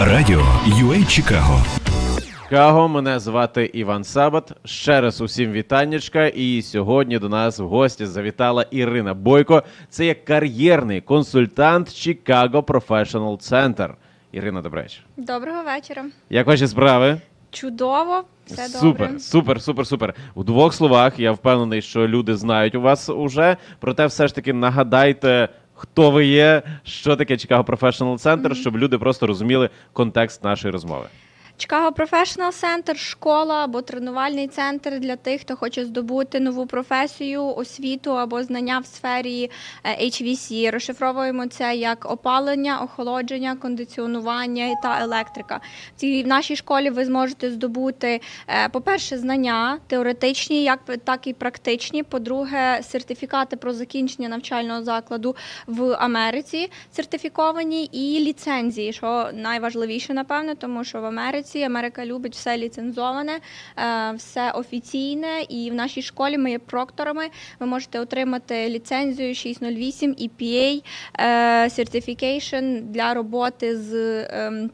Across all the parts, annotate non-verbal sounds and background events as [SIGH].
Радіо UA Чикаго. Чикаго, мене звати Іван Сабат. Ще раз усім вітаннячка. І сьогодні до нас в гості завітала Ірина Бойко. Це є кар'єрний консультант Chicago Professional Center. Ірина, добрий вечір. Доброго вечора. Як ваші справи? Чудово, все супер, добре. супер, супер, супер. У двох словах я впевнений, що люди знають у вас уже. Проте, все ж таки нагадайте, хто ви є, що таке Чикаго Professional Center, щоб люди просто розуміли контекст нашої розмови. Chicago Professional Center – школа або тренувальний центр для тих, хто хоче здобути нову професію, освіту або знання в сфері е, HVC. Розшифровуємо це як опалення, охолодження, кондиціонування та електрика. В нашій школі ви зможете здобути, е, по-перше, знання теоретичні, як так і практичні. По-друге, сертифікати про закінчення навчального закладу в Америці сертифіковані і ліцензії, що найважливіше, напевно, тому що в Америці Америка любить все ліцензоване, е, все офіційне. І в нашій школі ми є прокторами. Ви можете отримати ліцензію 608 EPA Certification для роботи з. ем,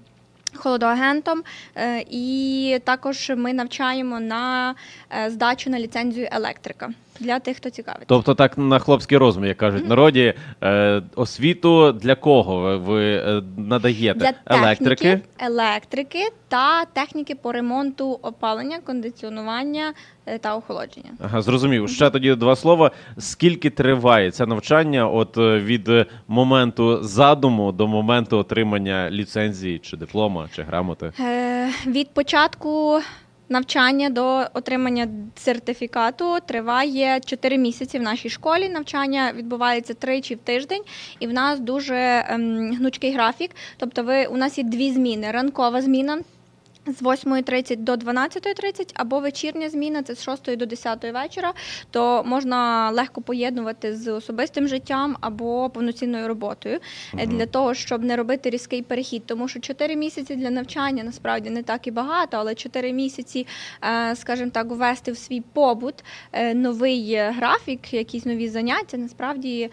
Холодоагентом, Е, і також ми навчаємо на е, здачу на ліцензію електрика для тих, хто цікавить. Тобто, так на хлопський розум, як кажуть народі, е, освіту для кого ви, ви е, надаєте? Для Електрики? техніки, електрики та техніки по ремонту опалення, кондиціонування е, та охолодження. Ага, зрозумів. Ще тоді два слова. Скільки триває це навчання от е, від е, моменту задуму до моменту отримання ліцензії чи диплома, чи грамоти? Е, від початку навчання до отримання сертифікату триває 4 місяці в нашій школі. Навчання відбувається тричі в тиждень, і в нас дуже ем, гнучкий графік. Тобто, ви у нас є дві зміни: ранкова зміна. З 8.30 до 12.30 або вечірня зміна, це з 6 до 10 вечора, то можна легко поєднувати з особистим життям або повноцінною роботою е, для того, щоб не робити різкий перехід. Тому що 4 місяці для навчання насправді не так і багато, але 4 місяці, е, скажімо так, ввести в свій побут е, новий графік, якісь нові заняття, насправді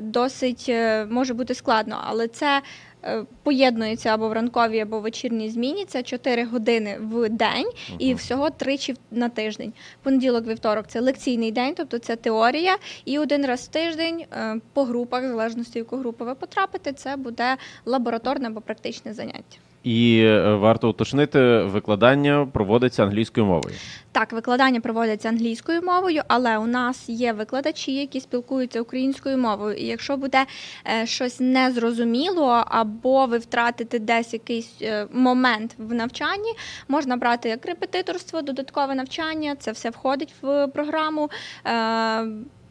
досить може бути складно. Але це е, поєднується або в ранковій, або в вечірній зміні. Це 4 години в день і всього тричі на тиждень. Понеділок, вівторок це лекційний день, тобто це теорія. І один раз в тиждень е, по групах, в залежності, в яку групу ви потрапите, це буде лабораторне або практичне заняття. І е, варто уточнити, викладання проводиться англійською мовою. Так, викладання проводяться англійською мовою, але у нас є викладачі, які спілкуються українською мовою. І якщо буде е, щось незрозуміло, або ви втратите десь якийсь е, момент в навчанні, можна брати як репетиторство, додаткове навчання. Це все входить в програму.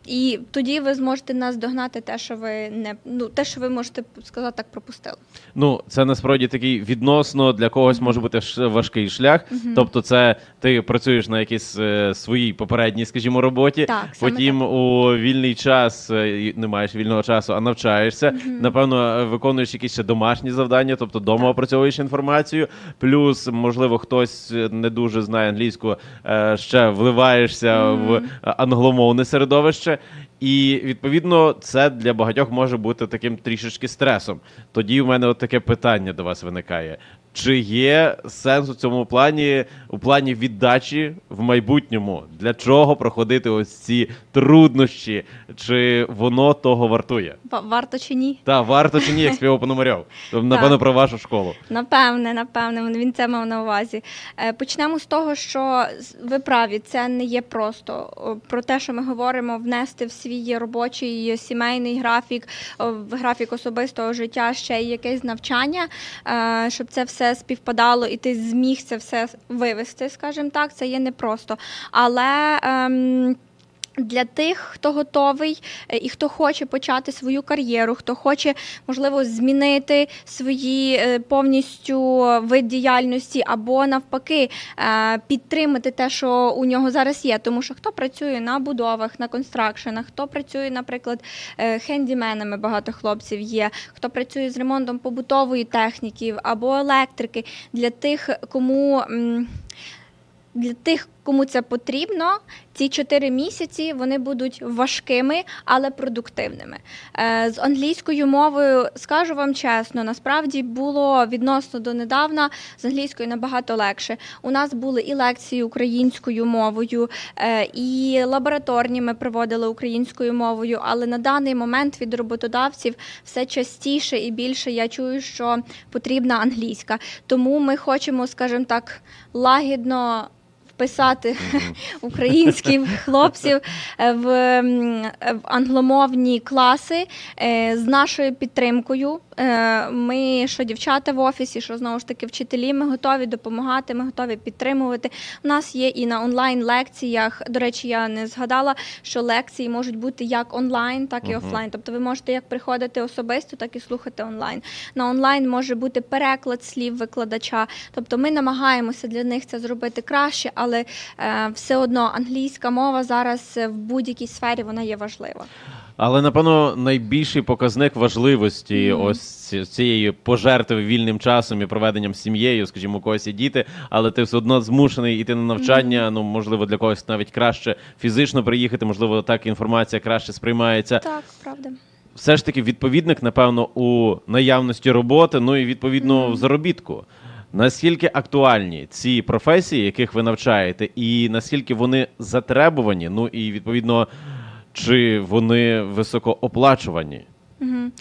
І тоді ви зможете наздогнати те, що ви не ну те, що ви можете сказати так, пропустили. Ну, це насправді такий відносно для когось може бути важкий шлях. Тобто, це ти працюєш на якійсь е, своїй попередній, скажімо, роботі. Так, потім у вільний час е, не маєш вільного часу, а навчаєшся. Напевно, е, виконуєш якісь ще домашні завдання, тобто вдома Так. опрацьовуєш інформацію. Плюс, можливо, хтось е, не дуже знає англійську, е, ще вливаєшся в е, англомовне середовище. І відповідно це для багатьох може бути таким трішечки стресом. Тоді в мене от таке питання до вас виникає: чи є сенс у цьому плані, у плані віддачі в майбутньому? Для чого проходити ось ці труднощі? Чи воно того вартує? Ва- Варто чи ні? Та варто чи ні, як співав Пономарьов? [LAUGHS] Тобто, Напевно, про вашу школу. Напевне, напевне, він це мав на увазі. Е, Почнемо з того, що ви праві, це не є просто про те, що ми говоримо, внести в свій робочий сімейний графік, в графік особистого життя ще й якесь навчання, е, щоб це все співпадало і ти зміг це все вивести, скажімо так, це є непросто. Але. ем, для тих, хто готовий е, і хто хоче почати свою кар'єру, хто хоче, можливо, змінити свої е, повністю вид діяльності, або навпаки е, підтримати те, що у нього зараз є. Тому що хто працює на будовах, на констракшенах, хто працює, наприклад, хендіменами, багато хлопців є, хто працює з ремонтом побутової техніки або електрики, для тих, кому. для тих, кому це потрібно, ці 4 місяці вони будуть важкими, але продуктивними. Е, З англійською мовою скажу вам чесно, насправді було відносно донедавна з англійською набагато легше. У нас були і лекції українською мовою, е, і лабораторні ми проводили українською мовою, але на даний момент від роботодавців все частіше і більше я чую, що потрібна англійська. Тому ми хочемо, скажімо так, лагідно. Вписати [LAUGHS] українських [LAUGHS] хлопців в, в англомовні класи е, з нашою підтримкою. Е, Ми, що дівчата в офісі, що знову ж таки вчителі, ми готові допомагати, ми готові підтримувати. У нас є і на онлайн лекціях. До речі, я не згадала, що лекції можуть бути як онлайн, так і офлайн. Тобто ви можете як приходити особисто, так і слухати онлайн. На онлайн може бути переклад слів викладача. Тобто ми намагаємося для них це зробити краще, але е, все одно англійська мова зараз в будь-якій сфері вона є важлива. Але напевно найбільший показник важливості Мгм. ось цієї пожертви вільним часом і проведенням з сім'єю, скажімо, у когось є діти, але ти все одно змушений йти на навчання. Ну можливо, для когось навіть краще фізично приїхати, можливо, так інформація краще сприймається. Так, правда. Все ж таки, відповідник, напевно, у наявності роботи, ну і відповідно в заробітку. Наскільки актуальні ці професії, яких ви навчаєте, і наскільки вони затребувані, ну і відповідно, чи вони високооплачувані? Угу.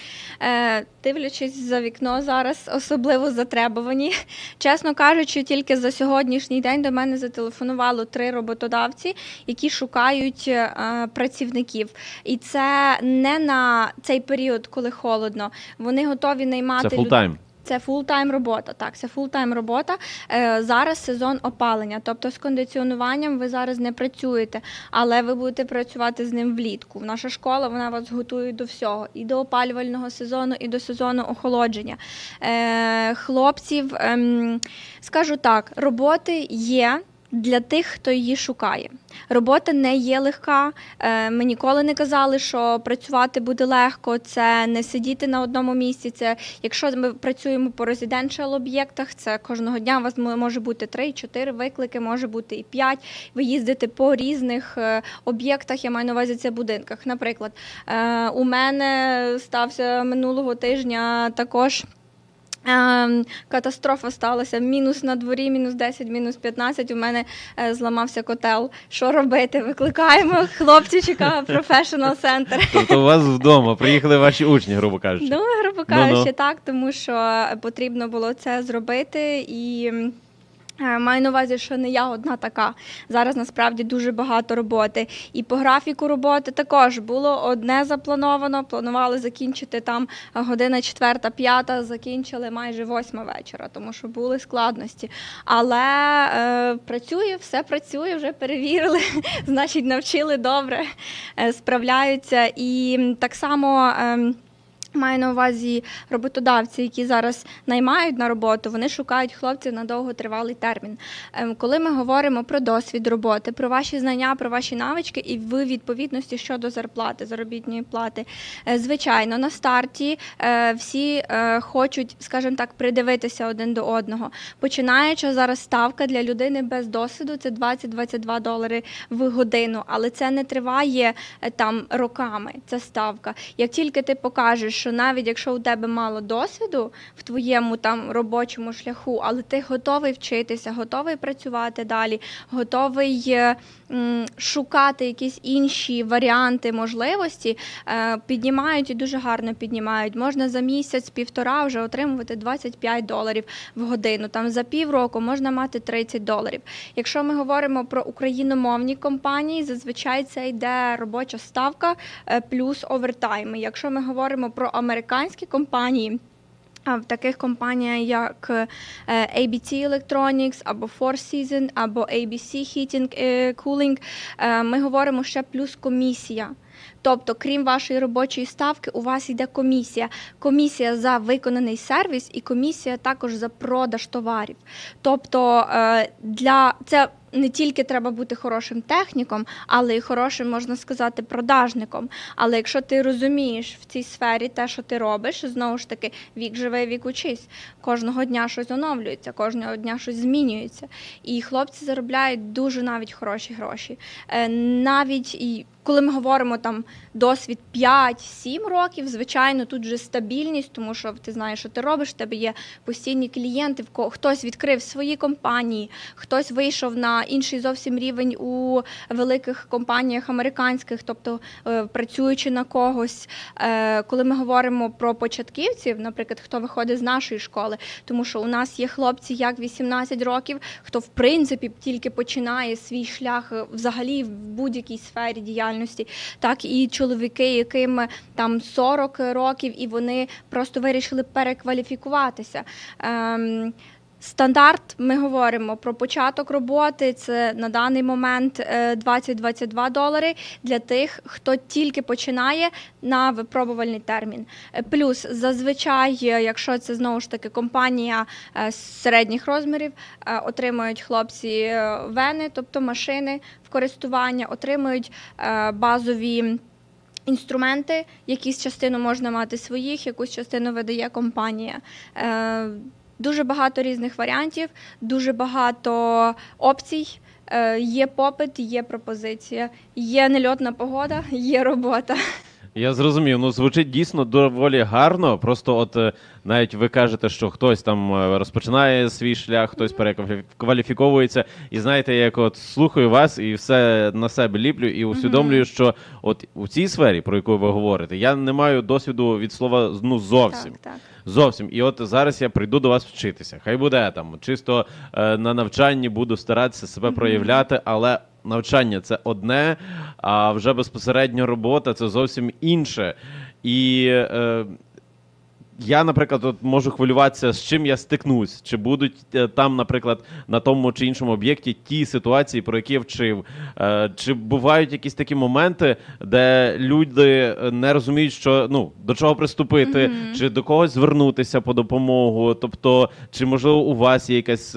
Е, дивлячись за вікно зараз, особливо затребувані. Чесно кажучи, тільки за сьогоднішній день до мене зателефонувало три роботодавці, які шукають е, працівників. І це не на цей період, коли холодно. Вони готові наймати Це люд- фултайм. Це фултайм робота. Так, це фултайм робота. Е, зараз сезон опалення. Тобто з кондиціонуванням ви зараз не працюєте, але ви будете працювати з ним влітку. Наша школа вона вас готує до всього, і до опалювального сезону, і до сезону охолодження. Е, хлопців, ем, скажу так, роботи є. Для тих, хто її шукає. Робота не є легка. Е, Ми ніколи не казали, що працювати буде легко. Це не сидіти на одному місці. Це якщо ми працюємо по резиденшал об'єктах, це кожного дня у вас може бути 3-4 виклики, може бути і 5. Ви їздите по різних е, об'єктах. Я маю на увазі це будинках. Наприклад, е, у мене стався минулого тижня також. Ем, Катастрофа сталася. Мінус на дворі, мінус 10, мінус 15. У мене е, зламався котел. Що робити? Викликаємо хлопці чекає професіонал центр. Тобто у вас вдома приїхали ваші учні, грубо кажучи. Ну, грубо кажучи, так, тому що потрібно було це зробити і. Е, Маю на увазі, що не я одна така. Зараз насправді дуже багато роботи. І по графіку роботи також було одне заплановано. Планували закінчити там година четверта, п'ята, закінчили майже восьма вечора, тому що були складності. Але е, працює, все працює, вже перевірили, [LAUGHS] значить, навчили добре, е, справляються. І так само. ем, Маю на увазі роботодавці, які зараз наймають на роботу, вони шукають хлопців на довготривалий термін. Ем, Коли ми говоримо про досвід роботи, про ваші знання, про ваші навички і в відповідності щодо зарплати, заробітної плати, е, звичайно, на старті е, всі е, хочуть, скажімо так, придивитися один до одного. Починаючи зараз ставка для людини без досвіду це 20-22 долари в годину, але це не триває там роками. Ця ставка. Як тільки ти покажеш, що навіть якщо у тебе мало досвіду в твоєму там робочому шляху, але ти готовий вчитися, готовий працювати далі, готовий е, шукати якісь інші варіанти можливості, е, піднімають і дуже гарно піднімають. Можна за місяць-півтора вже отримувати 25 доларів в годину. Там за півроку можна мати 30 доларів. Якщо ми говоримо про україномовні компанії, зазвичай це йде робоча ставка е, плюс овертайми. Якщо ми говоримо про американські компанії. В таких компаніях, як ABT ABC Electronics, або Four Seasons, або ABC Heating е, Cooling, е, ми говоримо ще плюс комісія. Тобто, крім вашої робочої ставки, у вас йде комісія. Комісія за виконаний сервіс і комісія також за продаж товарів. Тобто е, для це не тільки треба бути хорошим техніком, але й хорошим, можна сказати, продажником. Але якщо ти розумієш в цій сфері те, що ти робиш, знову ж таки, вік живе, вік учись. Кожного дня щось оновлюється, кожного дня щось змінюється. І хлопці заробляють дуже навіть хороші гроші. Е, Навіть і коли ми говоримо там досвід 5-7 років, звичайно, тут вже стабільність, тому що ти знаєш, що ти робиш, в тебе є постійні клієнти, хтось відкрив свої компанії, хтось вийшов на інший зовсім рівень у великих компаніях американських, тобто е, працюючи на когось. Е, Коли ми говоримо про початківців, наприклад, хто виходить з нашої школи, тому що у нас є хлопці як 18 років, хто в принципі тільки починає свій шлях е, взагалі в будь-якій сфері діяльності, так і чоловіки, яким е, там 40 років, і вони просто вирішили перекваліфікуватися. Ем, Стандарт, ми говоримо про початок роботи. Це на даний момент е, 20-22 долари для тих, хто тільки починає на випробувальний термін. Е, Плюс зазвичай, е, якщо це знову ж таки компанія е, середніх розмірів, е, отримують хлопці е, вени, тобто машини в користування, отримують е, базові. Інструменти, якісь частину можна мати своїх, якусь частину видає компанія. Дуже багато різних варіантів, дуже багато опцій. Е, є попит, є пропозиція, є нельотна погода, є робота. Я зрозумів. Ну звучить дійсно доволі гарно. Просто, от е, навіть ви кажете, що хтось там е, розпочинає свій шлях, хтось перекваліфіковується. І знаєте, я як от слухаю вас і все на себе ліплю, і усвідомлюю, що от у цій сфері, про яку ви говорите, я не маю досвіду від слова ну зовсім. Так, так. Зовсім. І от зараз я прийду до вас вчитися. Хай буде там. Чисто е, на навчанні буду старатися себе проявляти, але навчання це одне, а вже безпосередньо робота це зовсім інше. І е, я, наприклад, от можу хвилюватися, з чим я стикнусь, чи будуть е, там, наприклад, на тому чи іншому об'єкті ті ситуації, про які я вчив. Е, Чи бувають якісь такі моменти, де люди е, не розуміють, що ну до чого приступити, чи до когось звернутися по допомогу? Тобто, чи можливо у вас є якась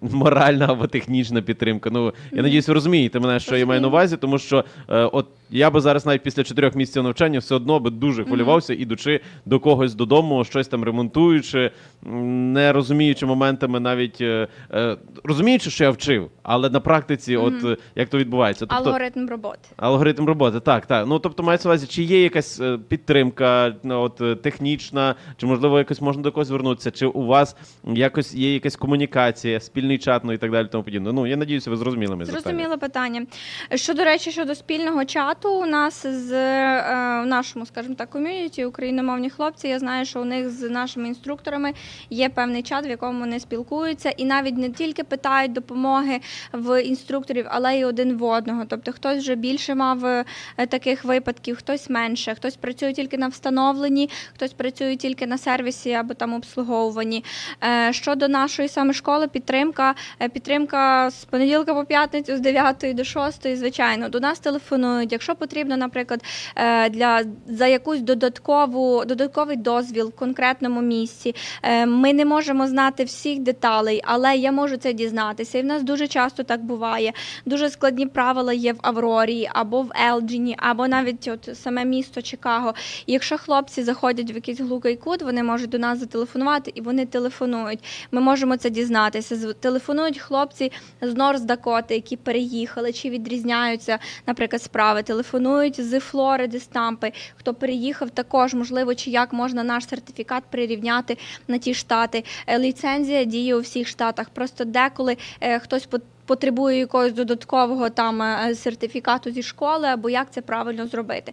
моральна або технічна підтримка? Ну я надіюсь, ви розумієте мене, що я маю на увазі, тому що от я би зараз навіть після чотирьох місяців навчання все одно би дуже хвилювався, ідучи до когось додому, щось там ремонтуючи, не розуміючи моментами, навіть е, е, розуміючи, що я вчив, але на практиці, от е, як то відбувається, тобто Алгоритм роботи. алгоритм роботи, так, так. Ну тобто мається на увазі, чи є якась е, підтримка, ну, от технічна, чи можливо якось можна до когось звернутися, чи у вас якось є якась комунікація, спільний чат, ну і так далі, тому подібне. Ну я надіюся, ви зрозуміли мене. Зрозуміле питання. Що до речі, щодо спільного чату, у нас з в нашому, скажімо так, ком'юніті україномовні хлопці. Я знаю, що них з нашими інструкторами є певний чат, в якому вони спілкуються, і навіть не тільки питають допомоги в інструкторів, але й один в одного. Тобто, хтось вже більше мав е, таких випадків, хтось менше, хтось працює тільки на встановленні, хтось працює тільки на сервісі або там обслуговуванні. Е, Щодо нашої саме школи, підтримка, е, підтримка з понеділка по п'ятницю, з 9 до 6, звичайно, до нас телефонують. Якщо потрібно, наприклад, для за якусь додаткову додатковий дозвіл конкретному місці. е, Ми не можемо знати всіх деталей, але я можу це дізнатися. І в нас дуже часто так буває. Дуже складні правила є в Аврорі або в Елджині, або навіть от саме місто Чикаго. Якщо хлопці заходять в якийсь глухий кут, вони можуть до нас зателефонувати і вони телефонують. Ми можемо це дізнатися. Телефонують хлопці з Норс Дакоти, які переїхали, чи відрізняються, наприклад, справи. Телефонують з Флориди, з Тампи, хто переїхав також, можливо, чи як можна наш сертифікат прирівняти на ті штати. Е, Ліцензія діє у всіх штатах. Просто деколи е, хтось пот- Потребує якогось додаткового там е, сертифікату зі школи, або як це правильно зробити.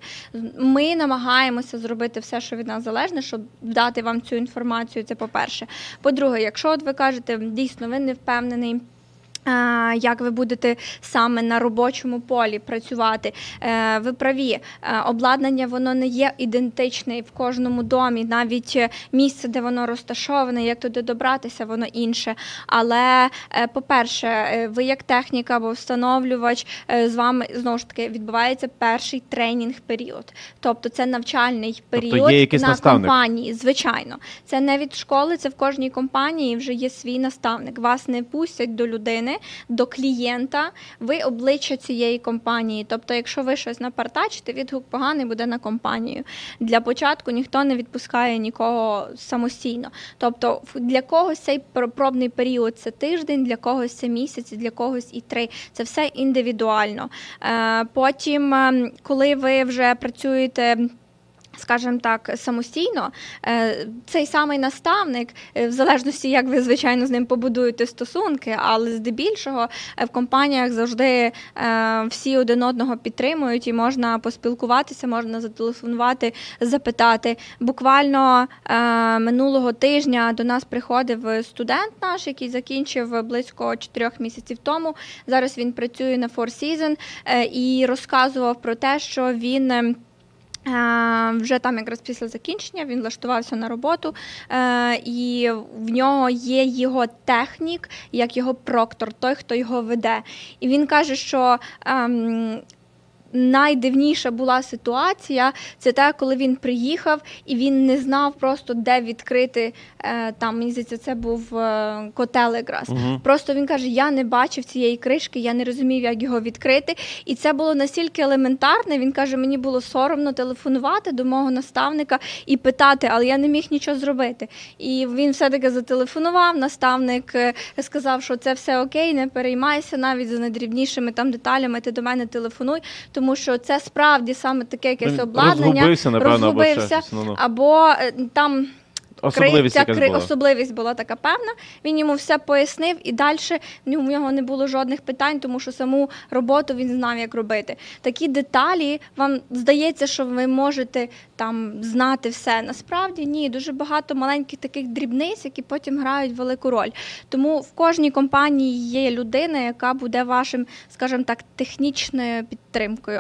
Ми намагаємося зробити все, що від нас залежне, щоб дати вам цю інформацію. Це по-перше. По-друге, якщо от ви кажете, дійсно ви не впевнений. Як ви будете саме на робочому полі працювати? Е, Ви праві, е, обладнання воно не є ідентичне в кожному домі, навіть е, місце, де воно розташоване, як туди добратися, воно інше. Але, по-перше, ви як техніка або встановлювач, з вами знову ж таки відбувається перший тренінг період. Тобто це навчальний Тобто період є якийсь на наставник? компанії. Звичайно, це не від школи, це в кожній компанії вже є свій наставник. Вас не пустять до людини, до клієнта. Ви обличчя цієї компанії. Тобто, якщо ви щось напартачите, відгук поганий буде на компанію. Для початку ніхто не відпускає нікого самостійно. Тобто, для когось цей пробний період це тиждень, для когось це місяць, для когось і три. Це все індивідуально. Е, Потім, ем, коли ви вже працюєте. Скажімо так, самостійно, е, цей самий наставник, е, в залежності, як ви звичайно з ним побудуєте стосунки, але здебільшого е, в компаніях завжди всі один одного підтримують і можна поспілкуватися, можна зателефонувати, запитати. Буквально минулого тижня до нас приходив студент наш, який закінчив близько 4 місяців тому. Зараз він працює на Four Season і розказував про те, що він. Е, Вже там якраз після закінчення він влаштувався на роботу, е, і в нього є його технік, як його проктор, той, хто його веде. І він каже, що ем, найдивніша була ситуація, це те, коли він приїхав і він не знав просто, де відкрити е, там, мені здається, це був е, котел якраз. Мгм. Просто він каже: я не бачив цієї кришки, я не розумів, як його відкрити. І це було настільки елементарне. Він каже, мені було соромно телефонувати до мого наставника і питати, але я не міг нічого зробити. І він все-таки зателефонував. Наставник е, сказав, що це все окей, не переймайся навіть за найдрібнішими там деталями. Ти до мене телефонуй, тому що це справді саме таке якесь обладнання. розгубився, напевно, або ще розгубився, щось, ну-ну. або е, там Особливість якась кри- була. особливість була така певна. Він йому все пояснив, і далі в нього не було жодних питань, тому що саму роботу він знав, як робити. Такі деталі вам здається, що ви можете там знати все. Насправді ні, дуже багато маленьких таких дрібниць, які потім грають велику роль. Тому в кожній компанії є людина, яка буде вашим, скажімо так, технічною підтримкою,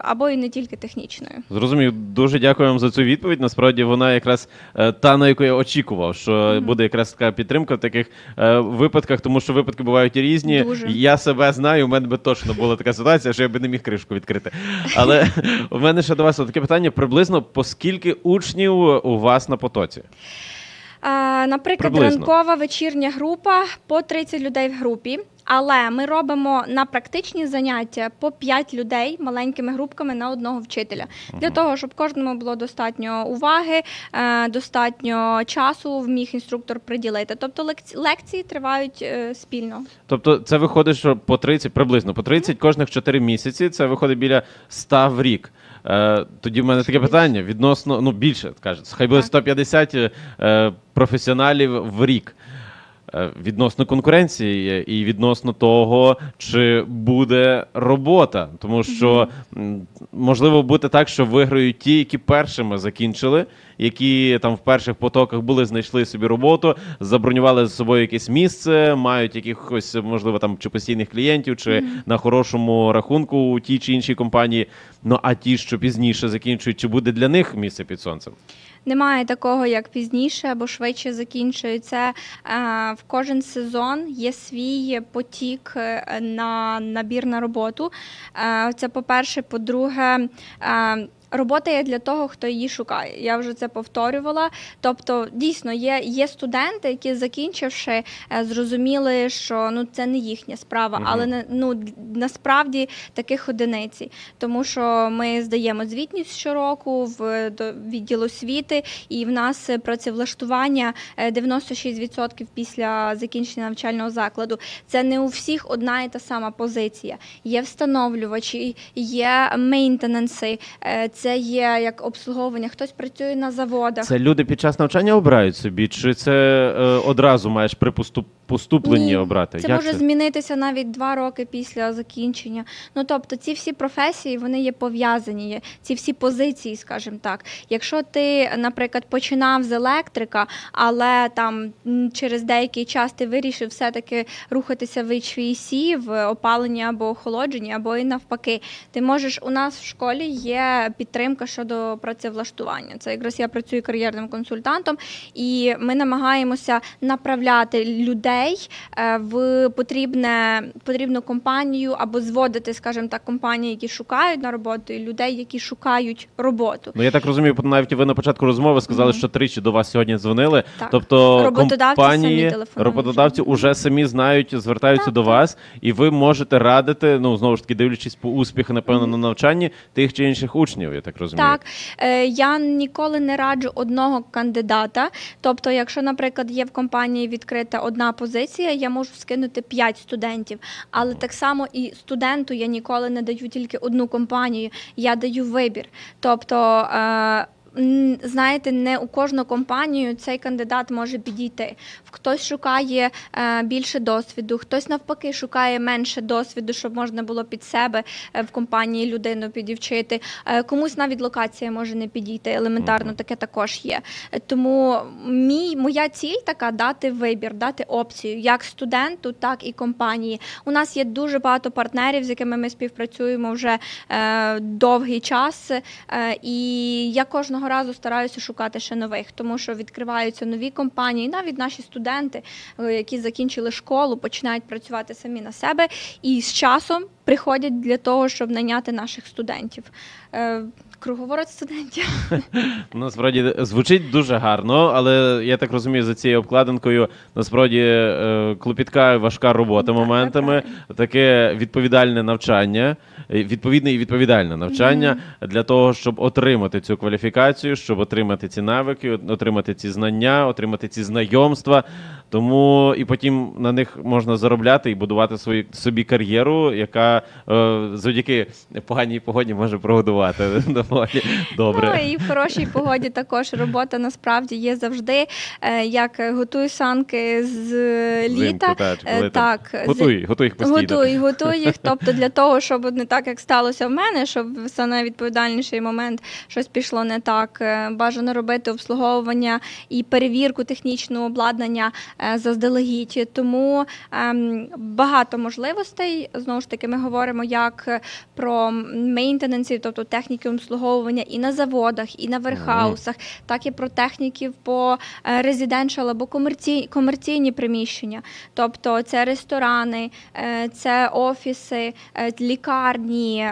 або і не тільки технічною. Зрозумів, дуже дякую вам за цю відповідь. Насправді вона якраз е, та, на яку я очікував, що буде якраз така підтримка в таких е, випадках, тому що випадки бувають різні. Дуже. Я себе знаю, у мене би точно була така ситуація, що я би не міг кришку відкрити. Але у мене ще до вас таке питання: приблизно по скільки учнів у вас на потоці? Наприклад, Приблизно. ранкова вечірня група по 30 людей в групі. Але ми робимо на практичні заняття по 5 людей маленькими групками на одного вчителя для того, щоб кожному було достатньо уваги, е, достатньо часу вміг інструктор приділити. Тобто лекці- лекції тривають е, спільно. Тобто, це виходить, що по 30, приблизно по 30 кожних 4 місяці. Це виходить біля 100 в рік. Е, тоді в мене таке питання відносно, ну більше кажуть, хай буде Так. 150 е, професіоналів в рік. Е, Відносно конкуренції і відносно того, чи буде робота, тому що можливо бути так, що виграють ті, які першими закінчили, які там в перших потоках були, знайшли собі роботу, забронювали з собою якесь місце, мають якихось можливо там чи постійних клієнтів, чи на хорошому рахунку у тій чи іншій компанії. Ну а ті, що пізніше закінчують, чи буде для них місце під сонцем? Немає такого, як пізніше або швидше закінчується. Е, В кожен сезон є свій потік е, на набір на роботу. Е, Це по-перше, по-друге. Е, Робота є для того, хто її шукає. Я вже це повторювала. Тобто, дійсно, є, є студенти, які закінчивши, е, зрозуміли, що ну це не їхня справа, Мгм. але ну насправді таких одиниці, тому що ми здаємо звітність щороку в відділ освіти, і в нас е, працевлаштування е, 96% після закінчення навчального закладу. Це не у всіх одна і та сама позиція. Є встановлювачі, є мейнтенанси, е, це є як обслуговування. Хтось працює на заводах. Це люди під час навчання обирають собі, чи це е, одразу маєш при поступ поступленні Ні, обрати? Це Як може змінитися навіть два роки після закінчення. Ну тобто, ці всі професії вони є пов'язані, є ці всі позиції, скажімо так. Якщо ти, наприклад, починав з електрика, але там через деякий час ти вирішив все-таки рухатися в HVAC, в опаленні або охолодженні, або і навпаки, ти можеш у нас в школі є підтримка щодо працевлаштування. Це якраз я працюю кар'єрним консультантом, і ми намагаємося направляти людей е, в потрібне потрібну компанію або зводити, скажімо так, компанії, які шукають на роботу, і людей, які шукають роботу. Ну я так розумію, навіть ви на початку розмови сказали, Мгм. що тричі до вас сьогодні дзвонили. Так. Тобто Роботодавці компанії, самі роботодавці вже самі знають, звертаються Так, до так. вас, і ви можете радити, ну знову ж таки, дивлячись по успіху, напевно, на навчанні тих чи інших учнів, я так розумію. Так, е, я ніколи не раджу одного кандидата. Тобто, якщо, наприклад, є в компанії відкрита одна позиція, я можу скинути 5 студентів. Але так само і студенту я ніколи не даю тільки одну компанію, я даю вибір. Тобто. Знаєте, не у кожну компанію цей кандидат може підійти. Хтось шукає е, більше досвіду, хтось навпаки шукає менше досвіду, щоб можна було під себе е, в компанії людину підівчити. Е, комусь навіть локація може не підійти. Елементарно, таке також є. Тому мій моя ціль така дати вибір, дати опцію як студенту, так і компанії. У нас є дуже багато партнерів, з якими ми співпрацюємо вже довгий час. І я кожного разу стараюся шукати ще нових, тому що відкриваються нові компанії, навіть наші студенти, е, які закінчили школу, починають працювати самі на себе і з часом приходять для того, щоб найняти наших студентів. Е, Круговорот студентів. [LAUGHS] Насправді звучить дуже гарно, але я так розумію, за цією обкладинкою насправді е, клопітка важка робота моментами, таке відповідальне навчання, е, відповідне і відповідальне навчання для того, щоб отримати цю кваліфікацію, щоб отримати ці навики, отримати ці знання, отримати ці знайомства. Тому і потім на них можна заробляти і будувати свою собі кар'єру, яка е, завдяки поганій погоді може прогодувати [LAUGHS] доволі добре. Ну і в хорошій погоді також робота насправді є завжди. Е, Як готую санки з літа. Взимку, так, е, з- Готуй, готуй їх постійно. Готуй, готуй їх. [LAUGHS] Тобто для того, щоб не так, як сталося в мене, щоб в саме найвідповідальніший момент щось пішло не так. Бажано робити обслуговування і перевірку технічного обладнання заздалегідь. Тому ем, багато можливостей. Знову ж таки, ми говоримо як е, про мейнтененсів, тобто техніки обслуговування і на заводах, і на верхаусах, так і про техніків по резиденшал або комерційні, комерційні приміщення. Тобто це ресторани, е, це офіси, е, лікарні,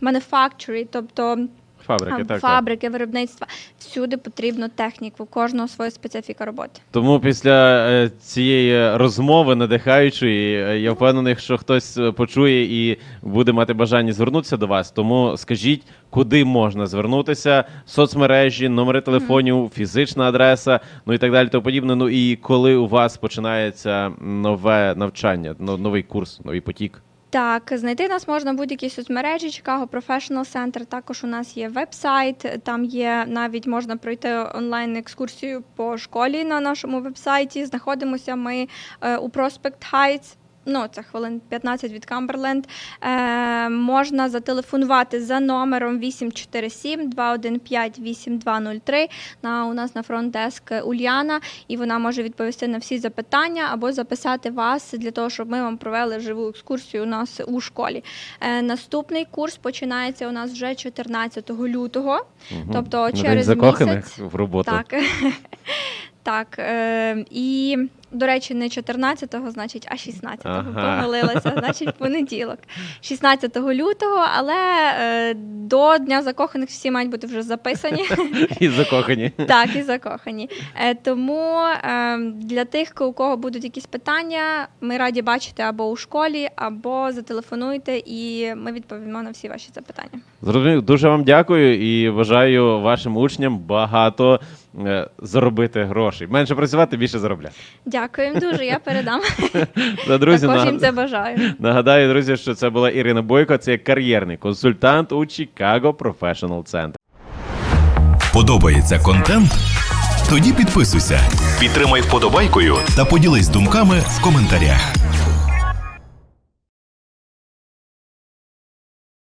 мануфактурі, тобто Фабрики, а, так, так. фабрики, виробництва. Всюди потрібно техніку, кожного своя специфіка роботи. Тому після е, цієї розмови надихаючої, е, я впевнений, що хтось е, почує і буде мати бажання звернутися до вас. Тому скажіть, куди можна звернутися, соцмережі, номери телефонів, фізична адреса, ну і так далі, тому подібне. Ну і коли у вас починається нове навчання, но- новий курс, новий потік. Так, знайти нас можна будь-які соцмережі Chicago Professional Center. Також у нас є веб-сайт. Там є навіть можна пройти онлайн екскурсію по школі на нашому веб-сайті. Знаходимося ми е, у Prospect Heights. Ну, це хвилин 15 від Камберленд. Е, можна зателефонувати за номером 847-215-8203. На, у нас на фронт-деск Ульяна, і вона може відповісти на всі запитання або записати вас для того, щоб ми вам провели живу екскурсію у нас у школі. Е, наступний курс починається у нас вже 14 лютого, Мгм. тобто через закоханих місяць. в роботу. Так. [LAUGHS] Так, е, і, до речі, не 14-го, значить, а 16-го. Ага. Помилилася, [LAUGHS] значить, понеділок. 16 лютого, але е, до Дня закоханих всі мають бути вже записані. [LAUGHS] І закохані. Так, і закохані. Е, тому е, для тих, у кого будуть якісь питання, ми раді бачити або у школі, або зателефонуйте, і ми відповімо на всі ваші запитання. Зрозумів, дуже вам дякую і бажаю вашим учням багато заробити грошей. Менше працювати, більше заробляти. Дякуємо дуже. Я передам. [LAUGHS] Та, друзі, Також наг- їм це бажаю. нагадаю, друзі, що це була Ірина Бойко, це кар'єрний консультант у Chicago Professional Center. Подобається контент? Тоді підписуйся, підтримай вподобайкою та поділись думками в коментарях.